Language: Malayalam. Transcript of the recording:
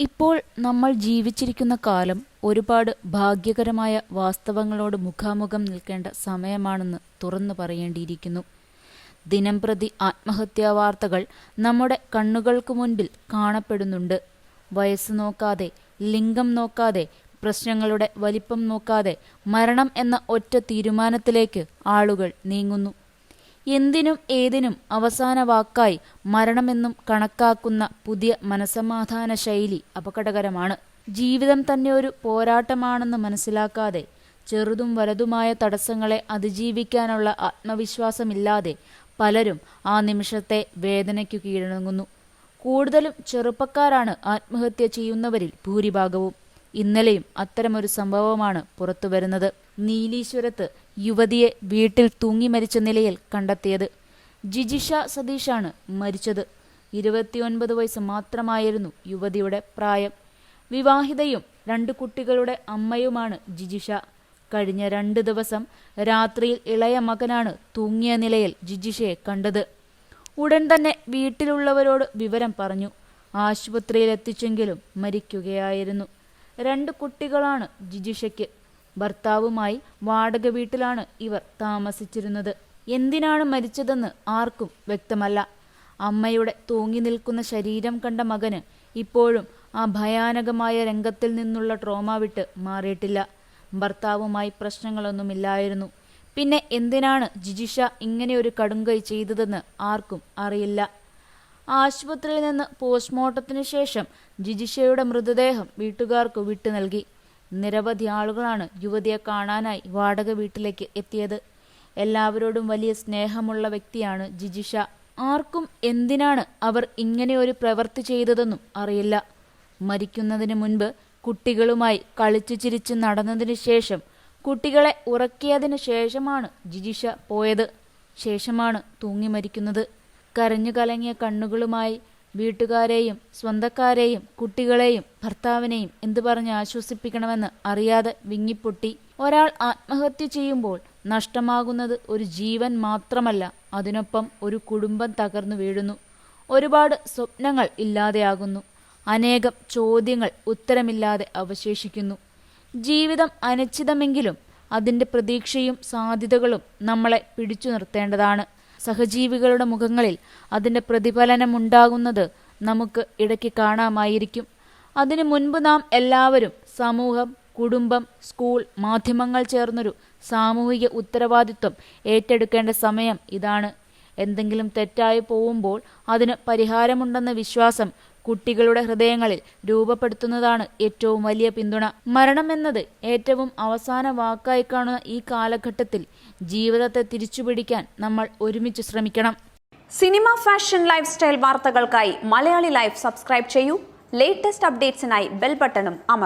ഇപ്പോൾ നമ്മൾ ജീവിച്ചിരിക്കുന്ന കാലം ഒരുപാട് ഭാഗ്യകരമായ വാസ്തവങ്ങളോട് മുഖാമുഖം നിൽക്കേണ്ട സമയമാണെന്ന് തുറന്നു പറയേണ്ടിയിരിക്കുന്നു. ദിനംപ്രതി ആത്മഹത്യാ വാർത്തകൾ നമ്മുടെ കണ്ണുകൾക്ക് മുൻപിൽ കാണപ്പെടുന്നുണ്ട്. വയസ്സ് നോക്കാതെ ലിംഗം നോക്കാതെ പ്രശ്നങ്ങളുടെ വലിപ്പം നോക്കാതെ മരണം എന്ന ഒറ്റ തീരുമാനത്തിലേക്ക് ആളുകൾ നീങ്ങുന്നു. എന്തിനും ഏതിനും അവസാന വാക്കായി മരണമെന്നും കണക്കാക്കുന്ന പുതിയ മനസമാധാന ശൈലി അപകടകരമാണ്. ജീവിതം തന്നെ ഒരു പോരാട്ടമാണെന്ന് മനസ്സിലാക്കാതെ ചെറുതും വലുതുമായ തടസ്സങ്ങളെ അതിജീവിക്കാനുള്ള ആത്മവിശ്വാസമില്ലാതെ പലരും ആ നിമിഷത്തെ വേദനയ്ക്കു കീഴടങ്ങുന്നു. കൂടുതലും ചെറുപ്പക്കാരാണ് ആത്മഹത്യ ചെയ്യുന്നവരിൽ ഭൂരിഭാഗവും. ഇന്നലെയും അത്തരമൊരു സംഭവമാണ് പുറത്തുവരുന്നത് നീലീശ്വരത്ത് യുവതിയെ വീട്ടിൽ തൂങ്ങി മരിച്ച നിലയിൽ കണ്ടെത്തിയത്. ജിജിഷ സതീഷാണ് മരിച്ചത്. ഇരുപത്തിയൊൻപത് വയസ്സ് മാത്രമായിരുന്നു യുവതിയുടെ പ്രായം. വിവാഹിതയും രണ്ട് കുട്ടികളുടെ അമ്മയുമാണ് ജിജിഷ. കഴിഞ്ഞ രണ്ട് ദിവസം രാത്രിയിൽ ഇളയ മകനാണ് തൂങ്ങിയ നിലയിൽ ജിജിഷയെ കണ്ടത്. ഉടൻ തന്നെ വീട്ടിലുള്ളവരോട് വിവരം പറഞ്ഞു. ആശുപത്രിയിൽ എത്തിച്ചെങ്കിലും മരിക്കുകയായിരുന്നു. രണ്ട് കുട്ടികളാണ് ജിജിഷയ്ക്ക്. ഭർത്താവുമായി വാടക വീട്ടിലാണ് ഇവർ താമസിച്ചിരുന്നത്. എന്തിനാണ് മരിച്ചതെന്ന് ആർക്കും വ്യക്തമല്ല. അമ്മയുടെ തൂങ്ങി നിൽക്കുന്ന ശരീരം കണ്ട മകന് ഇപ്പോഴും ആ ഭയാനകമായ രംഗത്തിൽ നിന്നുള്ള ട്രോമ വിട്ട് മാറിയിട്ടില്ല. ഭർത്താവുമായി പ്രശ്നങ്ങളൊന്നുമില്ലായിരുന്നു. പിന്നെ എന്തിനാണ് ജിജിഷ ഇങ്ങനെ ഒരു കടുങ്കൈ ചെയ്തതെന്ന് ആർക്കും അറിയില്ല. ആശുപത്രിയിൽ നിന്ന് പോസ്റ്റ്മോർട്ടത്തിന് ശേഷം ജിജിഷയുടെ മൃതദേഹം വീട്ടുകാർക്ക് വിട്ടു നൽകി. നിരവധി ആളുകളാണ് യുവതിയെ കാണാനായി വാടക വീട്ടിലേക്ക് എത്തിയത്. എല്ലാവരോടും വലിയ സ്നേഹമുള്ള വ്യക്തിയാണ് ജിജിഷ. ആർക്കും എന്തിനാണ് അവർ ഇങ്ങനെ ഒരു പ്രവൃത്തി ചെയ്തതെന്നും അറിയില്ല. മരിക്കുന്നതിന് മുൻപ് കുട്ടികളുമായി കളിച്ചു ചിരിച്ച് നടന്നതിന് ശേഷം കുട്ടികളെ ഉറക്കിയതിന് ശേഷമാണ് ജിജിഷ പോയത്. ശേഷമാണ് തൂങ്ങി മരിക്കുന്നത്. കരഞ്ഞു കലങ്ങിയ കണ്ണുകളുമായി വീട്ടുകാരെയും സ്വന്തക്കാരെയും കുട്ടികളെയും ഭർത്താവിനെയും എന്തു പറഞ്ഞ് ആശ്വസിപ്പിക്കണമെന്ന് അറിയാതെ വിങ്ങിപ്പൊട്ടി. ഒരാൾ ആത്മഹത്യ ചെയ്യുമ്പോൾ നഷ്ടമാകുന്നത് ഒരു ജീവൻ മാത്രമല്ല അതിനൊപ്പം ഒരു കുടുംബം തകർന്നു വീഴുന്നു. ഒരുപാട് സ്വപ്നങ്ങൾ ഇല്ലാതെയാകുന്നു. അനേകം ചോദ്യങ്ങൾ ഉത്തരമില്ലാതെ അവശേഷിക്കുന്നു. ജീവിതം അനിശ്ചിതമെങ്കിലും അതിന്റെ പ്രതീക്ഷയും സാധ്യതകളും നമ്മളെ പിടിച്ചു നിർത്തേണ്ടതാണ്. സഹജീവികളുടെ മുഖങ്ങളിൽ അതിന്റെ പ്രതിഫലനമുണ്ടാകുന്നത് നമുക്ക് ഇടയ്ക്ക് കാണാമായിരിക്കും. അതിനു മുൻപ് നാം എല്ലാവരും സമൂഹം കുടുംബം സ്കൂൾ മാധ്യമങ്ങൾ ചേർന്നൊരു സാമൂഹിക ഉത്തരവാദിത്വം ഏറ്റെടുക്കേണ്ട സമയം ഇതാണ്. എന്തെങ്കിലും തെറ്റായി പോകുമ്പോൾ അതിന് പരിഹാരമുണ്ടെന്ന വിശ്വാസം കുട്ടികളുടെ ഹൃദയങ്ങളിൽ രൂപപ്പെടുത്തുന്നതാണ് ഏറ്റവും വലിയ പിന്തുണ. മരണം എന്നത് ഏറ്റവും അവസാന വാക്കായി കാണുന്ന ഈ കാലഘട്ടത്തിൽ ജീവിതത്തെ തിരിച്ചുപിടിക്കാൻ നമ്മൾ ഒരുമിച്ച് ശ്രമിക്കണം. സിനിമ ഫാഷൻ ലൈഫ് സ്റ്റൈൽ വാർത്തകൾക്കായി മലയാളി ലൈഫ് സബ്സ്ക്രൈബ് ചെയ്യൂ. ലേറ്റസ്റ്റ് അപ്ഡേറ്റ്സിനായി ബെൽ ബട്ടണും അമർ